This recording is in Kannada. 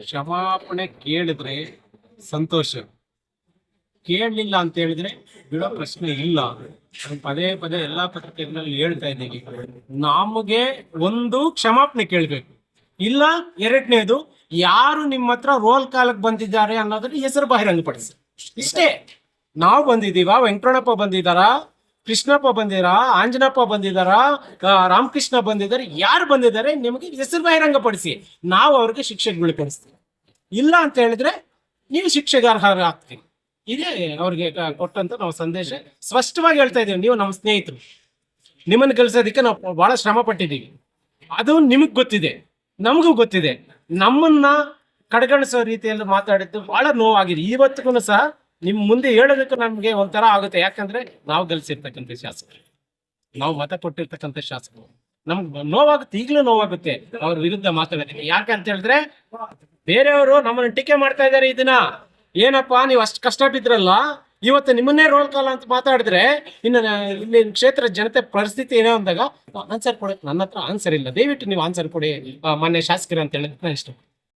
ಕ್ಷಮಾಪಣೆ ಕೇಳಿದ್ರೆ ಸಂತೋಷ. ಕೇಳಲಿಲ್ಲ ಅಂತ ಹೇಳಿದ್ರೆ ಬಿಡೋ ಪ್ರಶ್ನೆ ಇಲ್ಲ. ಪದೇ ಪದೇ ಎಲ್ಲಾ ಪತ್ರಿಕೆಗಳಲ್ಲಿ ಹೇಳ್ತಾ ಇದ್ದೀನಿ. ನಮಗೆ ಒಂದು ಕ್ಷಮಾಪಣೆ ಕೇಳಬೇಕು. ಇಲ್ಲ, ಎರಡನೇದು, ಯಾರು ನಿಮ್ಮ ಹತ್ರ ರೋಲ್ ಕಾಲಕ್ಕೆ ಬಂದಿದ್ದಾರೆ ಅನ್ನೋದನ್ನ ಹೆಸರು ಬಹಿರಂಗಪಡಿಸಿ. ಇಷ್ಟೇ. ನಾವು ಬಂದಿದ್ದೀವ? ವೆಂಕಟಣಪ್ಪ ಬಂದಿದ್ದಾರಾ? ಕೃಷ್ಣಪ್ಪ ಬಂದಿರಾ ಆಂಜನಪ್ಪ ಬಂದಿದ್ದಾರಾ ಆ, ರಾಮಕೃಷ್ಣ ಬಂದಿದ್ದಾರೆ ಯಾರು ಬಂದಿದ್ದಾರೆ ನಿಮಗೆ ಹೆಸರು ಬಹಿರಂಗಪಡಿಸಿ ನಾವು ಅವ್ರಿಗೆ ಶಿಕ್ಷೆಗೆ ಬೀಳ್ಪಡಿಸ್ತೀವಿ ಇಲ್ಲ ಅಂತ ಹೇಳಿದ್ರೆ ನೀವು ಶಿಕ್ಷೆಗೆ ಆಗ್ತೀವಿ ಇದೇ ಅವ್ರಿಗೆ ಕೊಟ್ಟಂತ ನಾವು ಸಂದೇಶ ಸ್ಪಷ್ಟವಾಗಿ ಹೇಳ್ತಾ ಇದ್ದೀವಿ. ನೀವು ನಮ್ಮ ಸ್ನೇಹಿತರು. ನಿಮ್ಮನ್ನು ಕಲಿಸೋದಕ್ಕೆ ನಾವು ಬಹಳ ಶ್ರಮ ಪಟ್ಟಿದ್ದೀವಿ ಅದು ನಿಮಗೆ ಗೊತ್ತಿದೆ. ನಮಗೂ ಗೊತ್ತಿದೆ. ನಮ್ಮನ್ನ ಕಡೆಗಣಿಸೋ ರೀತಿಯಲ್ಲಿ ಮಾತಾಡಿದ್ದು ಬಹಳ ನೋವಾಗಿದೆ. ಇವತ್ತಿಗೂ ಸಹ ನಿಮ್ ಮುಂದೆ ಹೇಳೋದಕ್ಕೆ ನಮ್ಗೆ ಒಂಥರ ಆಗುತ್ತೆ. ಯಾಕಂದ್ರೆ ನಾವು ಗೆಲ್ಸಿರ್ತಕ್ಕಂಥ ಶಾಸಕರು. ನಾವು ಮತ ಕೊಟ್ಟಿರ್ತಕ್ಕಂಥ ಶಾಸಕರು. ನಮ್ಗೆ ನೋವಾಗುತ್ತೆ, ಈಗಲೂ ನೋವಾಗುತ್ತೆ ಅವ್ರ ವಿರುದ್ಧ ಮಾತಾಡೋದಕ್ಕೆ ಯಾಕೆ ಅಂತ ಹೇಳಿದ್ರೆ, ಬೇರೆಯವರು ನಮ್ಮನ್ನ ಟೀಕೆ ಮಾಡ್ತಾ ಇದ್ದಾರೆ ಇದನ್ನ ಏನಪ್ಪಾ, ನೀವು ಅಷ್ಟು ಕಷ್ಟ ಬಿದ್ರಲ್ಲ, ಇವತ್ತು ನಿಮ್ಮನ್ನೇ ರೋಲ್ ಕಾಲ ಅಂತ ಮಾತಾಡಿದ್ರೆ, ಇನ್ನು ಇಲ್ಲಿ ಕ್ಷೇತ್ರ ಜನತೆ ಪರಿಸ್ಥಿತಿ ಏನೋ ಅಂದಾಗ ಆನ್ಸರ್ ಕೊಡಕ್ಕೆ ನನ್ನ ಹತ್ರ ಆನ್ಸರ್ ಇಲ್ಲ. ದಯವಿಟ್ಟು ನೀವು ಆನ್ಸರ್ ಕೊಡಿ ಮಾನ್ಯ ಶಾಸಕರು ಅಂತ ಹೇಳಿದ್ರೆ ಇಷ್ಟ